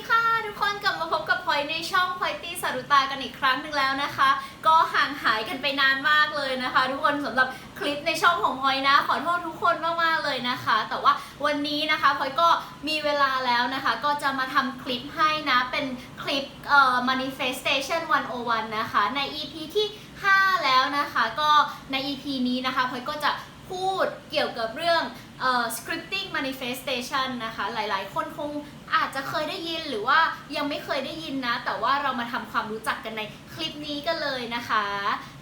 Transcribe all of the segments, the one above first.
ดีค่ะ ทุกคนกลับมาพบกับพลอยในช่องพลอยตี้สารุตากันอีกครั้งหนึ่งแล้วนะคะ ก็ห่างหายกันไปนานมากเลยนะคะ ทุกคนสำหรับคลิปในช่องของพลอยนะ ขอโทษทุกคนมากๆเลยนะคะ แต่ว่าวันนี้นะคะพลอยก็มีเวลาแล้วนะคะ ก็จะมาทำคลิปให้นะเป็นคลิปเอ่อ manifestation 101 นะคะ ใน EP ที่ 5 แล้วนะคะ ก็ใน EP นี้นะคะพลอยก็จะ พูดเกี่ยวกับเรื่องเอ่อ scripting manifestation นะคะ หลายๆ คนคงอาจจะเคยได้ยินหรือว่ายังไม่เคยได้ยินนะ แต่ว่าเรามาทำความรู้จักกันในคลิปนี้กันเลยนะคะ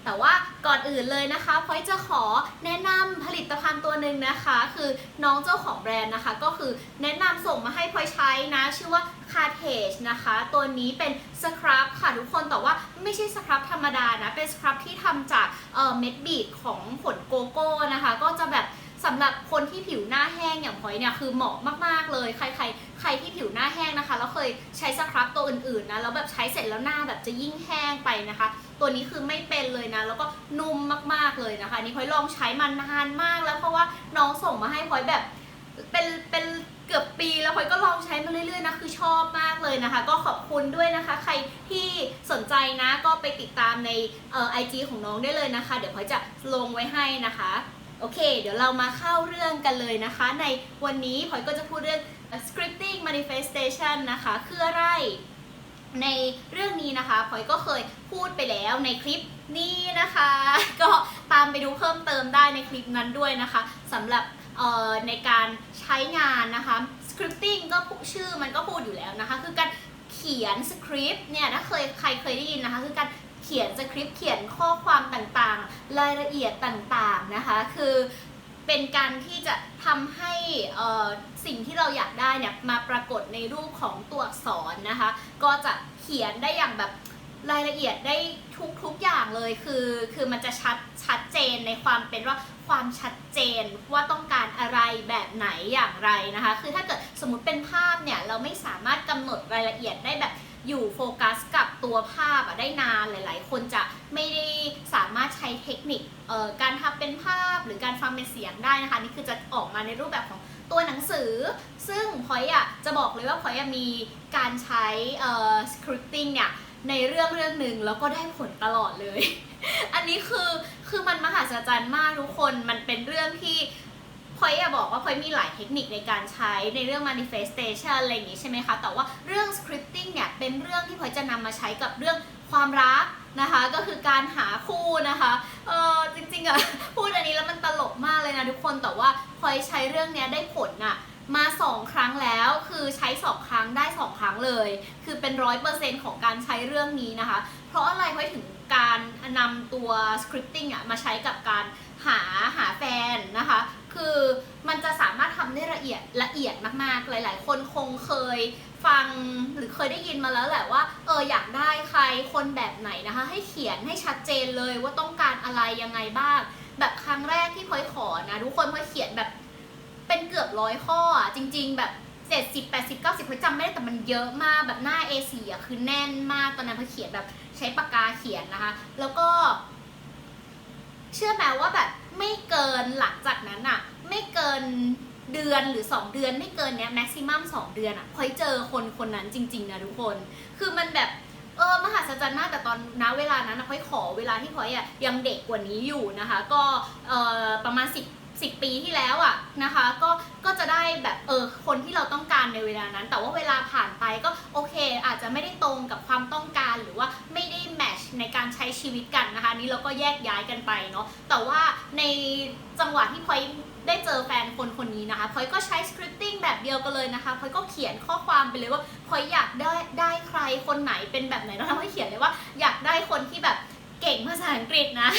แต่ว่าก่อนอื่นเลยนะคะพอยจะขอแนะนำผลิตภัณฑ์ตัวหนึ่งนะคะ คือน้องเจ้าของแบรนด์นะคะ ก็คือแนะนำส่งมาให้พอยใช้นะ ชื่อว่า c a r t a g e นะคะ ตัวนี้เป็นสครับค่ะทุกคนแต่ว่า ไม่ใช่สครับธรรมดานะ เป็นสครับที่ทำจากเม็ดบีดของผลโกโก้นะคะ ก็จะแบบสำหรับคนที่ผิวหน้าแห้งอย่างพลอยเนี่ยคือเหมาะมากๆเลย ใครใครใครที่ผิวหน้าแห้งนะคะ แล้วเคยใช้สครับตัวอื่นๆนะแล้วแบบใช้เสร็จแล้วหน้าแบบจะยิ่งแห้งไปนะคะ ตัวนี้คือไม่เป็นเลยนะแล้วก็นุ่มมากๆเลยนะคะนนี่พลอยลองใช้มานานมากแล้วเพราะว่าน้องส่งมาให้พลอยแบบ เป็นเป็นเกือบปีแล้วพลอยก็ลองใช้มาเรื่อยๆนะคือชอบมากเลยนะคะ ก็ขอบคุณด้วยนะคะ ใครที่สนใจนะก็ไปติดตามในเอ่อไอจีของน้องได้เลยนะคะ เดี๋ยวพลอยจะลงไว้ให้นะคะโอเค เดี๋ยวเรามาเข้าเรื่องกันเลยนะคะ ในวันนี้พลอยก็จะพูดเรื่อง scripting manifestation นะคะคืออะไร ในเรื่องนี้นะคะพลอยก็เคยพูดไปแล้วในคลิปนี้นะคะ ก็ตามไปดูเพิ่มเติมได้ในคลิปนั้นด้วยนะคะสำหรับ ในการใช้งานนะคะ scripting ก็ชื่อมันก็พูดอยู่แล้วนะคะ คือการเขียนสคริปต์เนี่ยถ้าเคยใครเคยได้ยินนะคะ คือการเขียนสคริปต์เขียนข้อความต่างๆ รายละเอียดต่างๆนะคะ คือเป็นการที่จะทำให้สิ่งที่เราอยากได้เนี่ยมาปรากฏในรูปของตัวอักษรนะคะ ก็จะเขียนได้อย่างแบบ รายละเอียดได้ทุกทุกอย่างเลยคือคือมันจะชัดชัดเจนในความเป็นว่าความชัดเจนว่าต้องการอะไรแบบไหนอย่างไรนะคะ คือถ้าเกิดสมมติเป็นภาพเนี่ยเราไม่สามารถกำหนดรายละเอียดได้แบบอยู่โฟกัสกับตัวภาพอะได้นานหลาย ๆ คนจะไม่ได้สามารถใช้เทคนิคเอ่อการทำเป็นภาพหรือการฟังเป็นเสียงได้นะคะนี่คือจะออกมาในรูปแบบของตัวหนังสือ ซึ่งพอยอะจะบอกเลยว่าพอยอะมีการใช้เอ่อ scripting เนี่ย ในเรื่องเรื่องหนึ่งแล้วก็ได้ผลตลอดเลย อันนี้คือคือมันมหัศจรรย์มากทุกคนมันเป็นเรื่องที่พอยอะบอกว่าพอยมีหลายเทคนิคในการใช้ในเรื่อง manifestation อะไรอย่างงี้ใช่ไหมคะ แต่ว่าเรื่อง scripting เนี่ยเป็นเรื่องที่พอยจะนำมาใช้กับเรื่องความรักนะคะ ก็คือการหาคู่นะคะเออจริงๆอะพูดอันนี้แล้วมันตลกมากเลยนะทุกคนแต่ว่าพอยใช้เรื่องเนี้ยได้ผลอะ มาสองครั้งแล้วคือใช้สองครั้งได้สองครั้งเลย คือเป็นร้อยเปอร์เซ็นต์ของการใช้เรื่องนี้นะคะ เพราะอะไรพอยถึงการนำตัว scripting อะมาใช้กับการหาหาแฟนนะคะ คือมันจะสามารถทำได้ละเอียดละเอียดมากๆ หลาย ๆ คนคงเคยฟังหรือเคยได้ยินมาแล้วแหละว่าเอออยากได้ใครคนแบบไหนนะคะ ให้เขียนให้ชัดเจนเลยว่าต้องการอะไรยังไงบ้าง แบบครั้งแรกที่พลอยขอนะทุกคนพลอยเขียนแบบ เป็นเกือบร้อยข้ออะจริง ๆ แบบ70 80 90พลอยจำไม่ได้แต่มันเยอะมากแบบหน้า A4 อะคือแน่นมากตอนนั้นพลอเขียนแบบใช้ปากกาเขียนนะคะ แล้วก็ เชื่อไหมว่าแบบไม่เกินหลังจากนั้นอะ ไม่เกินเดือนหรือ 2 เดือนไม่เกินเนี้ยแม็กซิมัม2เดือนอะพอยเจอคนคนนั้นจริง ๆ นะทุกคน คือมันแบบเออมหัศจรรย์มากแต่ตอนณเวลานั้นนะพอยขอเวลาที่พอยอะยังเด็กกว่านี้อยู่นะคะ ก็เออประมาณ10 10 ปีที่แล้วอะนะคะ ก็ก็จะได้แบบเออคนที่เราต้องการในเวลานั้น แต่ว่าเวลาผ่านไปก็โอเค อาจจะไม่ได้ตรงกับความต้องการหรือว่าไม่ได้แมชในการใช้ชีวิตกันนะคะนี่เราก็แยกย้ายกันไปเนาะแต่ว่าในจังหวะที่พลอยได้เจอแฟนคนคนนี้นะคะพลอยก็ใช้สคริปติ้งแบบเดียวกันเลยนะคะพลอยก็เขียนข้อความไปเลยว่าพลอยอยากได้ได้ใครคนไหนเป็นแบบไหนแล้วทำให้เขียนเลยว่าอยากได้คนที่แบบ เก่งภาษาอังกฤษนะ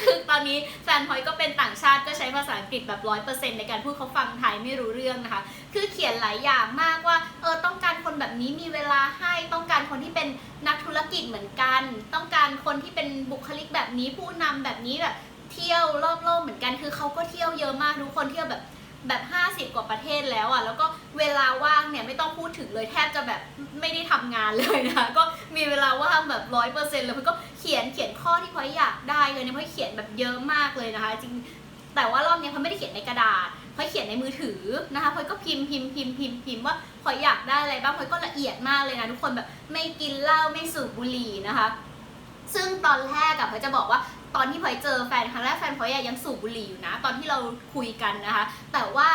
คือตอนนี้แฟนพอยก็เป็นต่างชาติก็ใช้ภาษาอังกฤษแบบร้อยเปอร์เซ็นต์ในการพูดเขาฟังไทยไม่รู้เรื่องนะคะ คือเขียนหลายอย่างมากว่าเออต้องการคนแบบนี้มีเวลาให้ต้องการคนที่เป็นนักธุรกิจเหมือนกัน ต้องการคนที่เป็นบุคลิกแบบนี้ผู้นำแบบนี้แบบเที่ยวรอบโลกเหมือนกัน คือเขาก็เที่ยวเยอะมากทุกคนเที่ยวแบบแบบ 50 กว่าประเทศแล้วอะ แล้วก็เวลาว่างเนี่ยไม่ต้องพูดถึงเลยแทบจะแบบ ไม่ได้ทำงานเลยนะคะก็มีเวลาว่างแบบร้อยเปอร์เซ็นต์เลยพลอยก็เขียนเขียนข้อที่พลอยอยากได้เลยเนี่ยพลอยเขียนแบบเยอะมากเลยนะคะ จริงแต่ว่ารอบนี้พลอยไม่ได้เขียนในกระดาษพลอยเขียนในมือถือนะคะพลอยก็พิมพ์พิมพ์พิมพ์พิมพ์พิมพ์ว่าพลอยอยากได้อะไรบ้างพลอยก็ละเอียดมากเลยนะทุกคนแบบไม่กินเหล้าไม่สูบบุหรี่นะคะ ซึ่งตอนแรกอะพลอยจะบอกว่าตอนที่พลอยเจอแฟนครั้งแรกแฟนพลอยอะยังสูบบุหรี่อยู่นะ ตอนที่เราคุยกันนะคะ แต่ว่า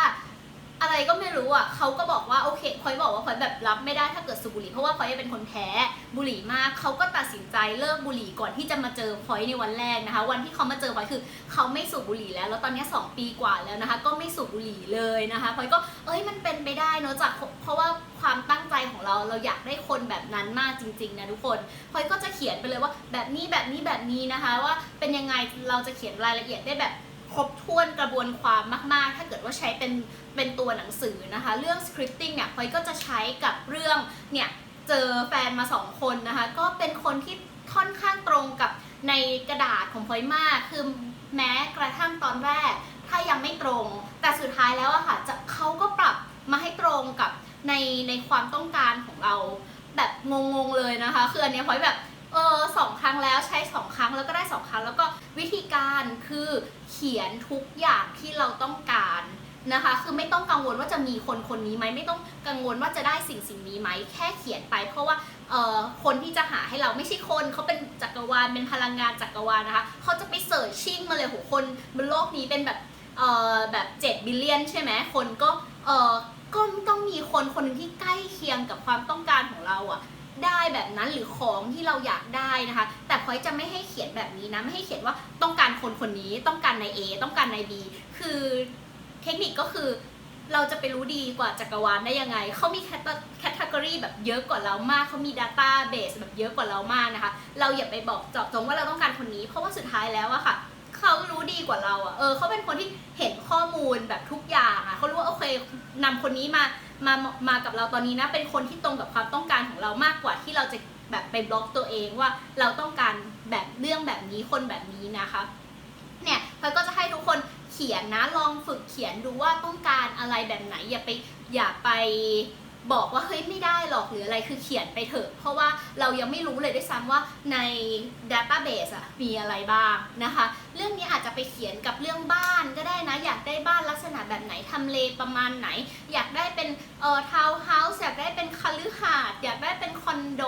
อะไรก็ไม่รู้อะเขาก็บอกว่าโอเคพลอยบอกว่าพลอยแบบรับไม่ได้ถ้าเกิดสูบบุหรี่เพราะว่าพลอยเป็นคนแพ้บุหรี่มากเขาก็ตัดสินใจเลิกบุหรี่ก่อนที่จะมาเจอพลอยในวันแรกนะคะ วันที่เขามาเจอพลอยคือเขาไม่สูบบุหรี่แล้ว แล้วตอนนี้ 2 ปีกว่าแล้วนะคะ ก็ไม่สูบบุหรี่เลยนะคะพลอยก็เอ้ยมันเป็นไปได้เนอะจากเพราะว่าความตั้งใจของเราเราอยากได้คนแบบนั้นมากจริงๆนะทุกคนพลอยก็จะเขียนไปเลยว่าแบบนี้แบบนี้แบบนี้นะคะ ว่าเป็นยังไงเราจะเขียนรายละเอียดได้แบบ ครบถ้วนกระบวนความมาก ๆ ถ้าเกิดว่าใช้เป็นเป็นตัวหนังสือนะคะ เรื่อง scripting เนี่ยพลอยก็จะใช้กับเรื่องเนี่ยเจอแฟนมาสองคนนะคะ ก็เป็นคนที่ค่อนข้างตรงกับในกระดาษของพลอยมากคือแม้กระทั่งตอนแรก ถ้ายังไม่ตรง แต่สุดท้ายแล้วอะค่ะจะเขาก็ปรับมาให้ตรงกับในในความต้องการของเราแบบงงๆเลยนะคะ คืออันนี้พลอยแบบ เออสองครั้งแล้วใช้สองครั้งแล้วก็ได้สองครั้ง แล้วก็วิธีการคือเขียนทุกอย่างที่เราต้องการนะคะ คือไม่ต้องกังวลว่าจะมีคนคนนี้ไหมไม่ต้องกังวลว่าจะได้สิ่งสิ่งนี้ไหมแค่เขียนไป เพราะว่าเออคนที่จะหาให้เราไม่ใช่คนเขาเป็นจักรวาลเป็นพลังงานจักรวาลนะคะเขาจะไปเสิร์ชชิ่งมาเลยโหคนบนโลกนี้เป็นแบบเออแบบ7บิลเลียนใช่ไหมคนก็เออก็ต้องมีคนคนหนึงที่ใกล้เคียงกับความต้องการของเราอะ ได้แบบนั้นหรือของที่เราอยากได้นะคะ แต่พอยจะไม่ให้เขียนแบบนี้นะ ไม่ให้เขียนว่าต้องการคนคนนี้ต้องการใน A ต้องการใน B คือเทคนิคก็คือเราจะไปรู้ดีกว่าจักรวาลได้ยังไง เขามีแคตตากรีแบบเยอะกว่าเรามาก เขามี Data Base แบบเยอะกว่าเรามากนะคะ เราอย่าไปบอกเจาะจงว่าเราต้องการคนนี้ เพราะว่าสุดท้ายแล้วอะค่ะเขารู้ดีกว่าเราอะเออเขาเป็นคนที่เห็นข้อมูลแบบทุกอย่างอะเขารู้ว่าโอเคนำคนนี้มา มามากับเราตอนนี้นะ เป็นคนที่ตรงกับความต้องการของเรามากกว่าที่เราจะแบบไปบล็อกตัวเองว่าเราต้องการแบบเรื่องแบบนี้คนแบบนี้นะคะเนี่ยพลอยก็จะให้ทุกคนเขียนนะลองฝึกเขียนดูว่าต้องการอะไรแบบไหนอย่าไปอย่าไป บอกว่าเฮ้ยไม่ได้หรอกหรืออะไรคือเขียนไปเถอะ เพราะว่าเรายังไม่รู้เลยด้วยซ้ำว่าใน database อะมีอะไรบ้างนะคะ เรื่องนี้อาจจะไปเขียนกับเรื่องบ้านก็ได้นะ อยากได้บ้านลักษณะแบบไหนทำเลประมาณไหน อยากได้เป็นเอ่อทาวน์เฮาส์อยากได้เป็นคฤหาสน์อยากได้เป็นคอนโด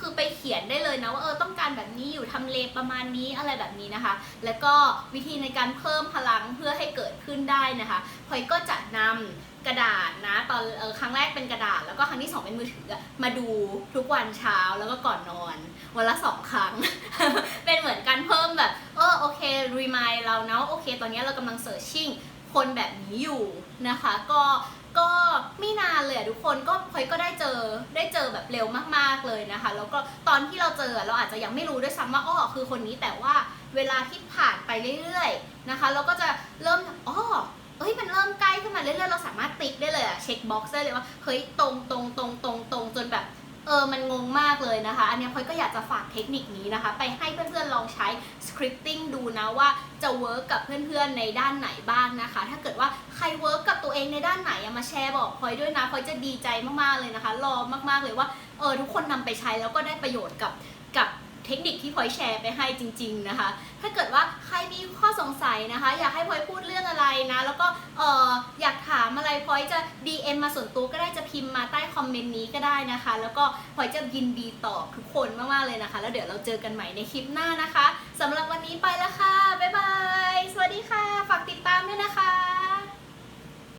คือไปเขียนได้เลยนะว่าเออต้องการแบบนี้อยู่ทำเลประมาณนี้อะไรแบบนี้นะคะ แล้วก็วิธีในการเพิ่มพลังเพื่อให้เกิดขึ้นได้นะคะพลอยก็จะนำกระดาษนะตอนออครั้งแรกเป็นกระดาษ แล้วก็ครั้งที่สองเป็นมือถือมาดูทุกวันเช้าแล้วก็ก่อนนอน วันละสองครั้ง เป็นเหมือนการเพิ่มแบบเออโอเครีมายเราเนาะโอเค ตอนนี้เรากำลังเสิร์ชชิ่งคนแบบนี้อยู่นะคะ ก็ ก็ไม่นานเลยอะทุกคนก็พลอยก็ได้เจอได้เจอแบบเร็วมากๆเลยนะคะ แล้วก็ตอนที่เราเจอเราอาจจะยังไม่รู้ด้วยซ้ำว่าอ๋อคือคนนี้แต่ว่าเวลาที่ผ่านไปเรื่อยๆนะคะ เราก็จะเริ่มอ๋อเอ้ยมันเริ่มใกล้ขึ้นมาเรื่อยๆเราสามารถติ๊กได้เลยอะเช็คบ็อกซ์ได้เลยว่าเฮ้ยตรงตรงตรงตรงตรงจนแบบ เออมันงงมากเลยนะคะ อันนี้พลอยก็อยากจะฝากเทคนิคนี้นะคะ ไปให้เพื่อนๆลองใช้ scripting ดูนะว่าจะเวิร์กกับเพื่อนๆในด้านไหนบ้างนะคะ ถ้าเกิดว่าใครเวิร์กกับตัวเองในด้านไหนมาแชร์บอกพลอยด้วยนะพลอยจะดีใจมากๆเลยนะคะ รอมากๆเลยว่าเออทุกคนนำไปใช้แล้วก็ได้ประโยชน์กับ เทคนิคที่พลอยแชร์ไปให้จริง ๆนะคะ ถ้าเกิดว่าใครมีข้อสงสัยนะคะ อยากให้พลอยพูดเรื่องอะไรนะ แล้วก็เอออยากถามอะไรพลอยจะ DM มาส่วนตัวก็ได้จะพิมพ์มาใต้คอมเมนต์นี้ก็ได้นะคะ แล้วก็พลอยจะยินดีตอบทุกคนมากๆเลยนะคะ แล้วเดี๋ยวเราเจอกันใหม่ในคลิปหน้านะคะสำหรับวันนี้ไปแล้วค่ะบ๊ายบายสวัสดีค่ะ ฝากติดตามด้วยนะคะ